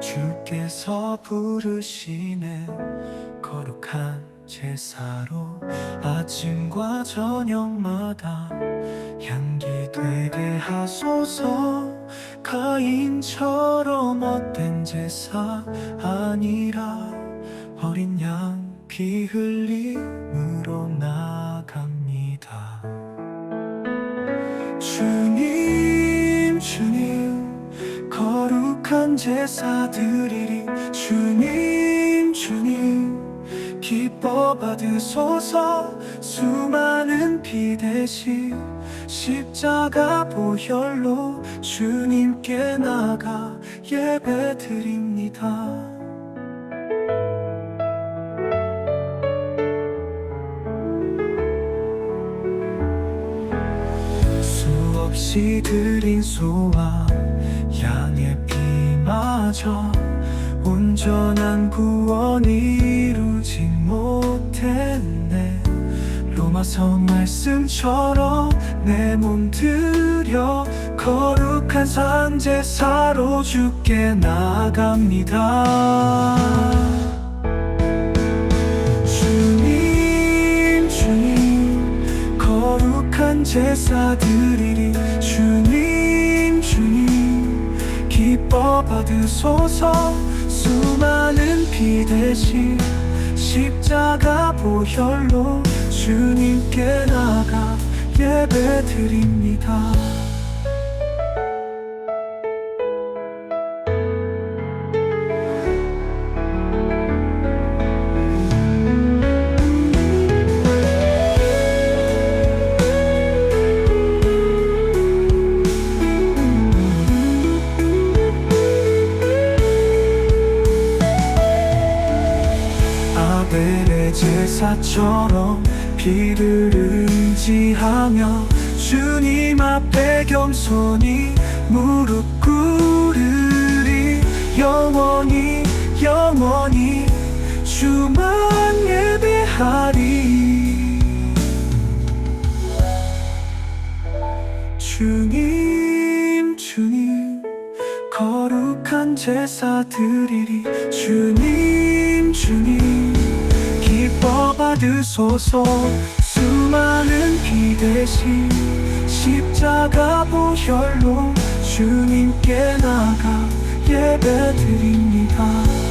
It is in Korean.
주께서 부르시는 거룩한 제사로 아침과 저녁마다 향기 되게 하소서. 가인처럼 헛된 제사 아니라 어린 양 피 흘림으로 나갑니다. 주 거룩한 제사 드리리 주님 주님 기뻐 받으소서. 수많은 피 대신 십자가 보혈로 주님께 나가 예배 드립니다. 수없이 드린 소와 양의 피 마저 온전한 구원 이루지 못했네. 로마서 말씀처럼 내 몸 들여 거룩한 산제사로 주께 나갑니다. 주님 주님 거룩한 제사 드리리 주님 받으소서 수많은 피 대신 십자가 보혈로 주님께 나가 예배 드립니다 아벨의 제사처럼 피를 의지하며 주님 앞에 겸손히 무릎 꿇으리. 영원히 영원히 주만 예배하리. 주님 주님 거룩한 제사 드리리. 주님 주님 받으소서. 수많은 피 대신 십자가 보혈로 주님께 나가 예배 드립니다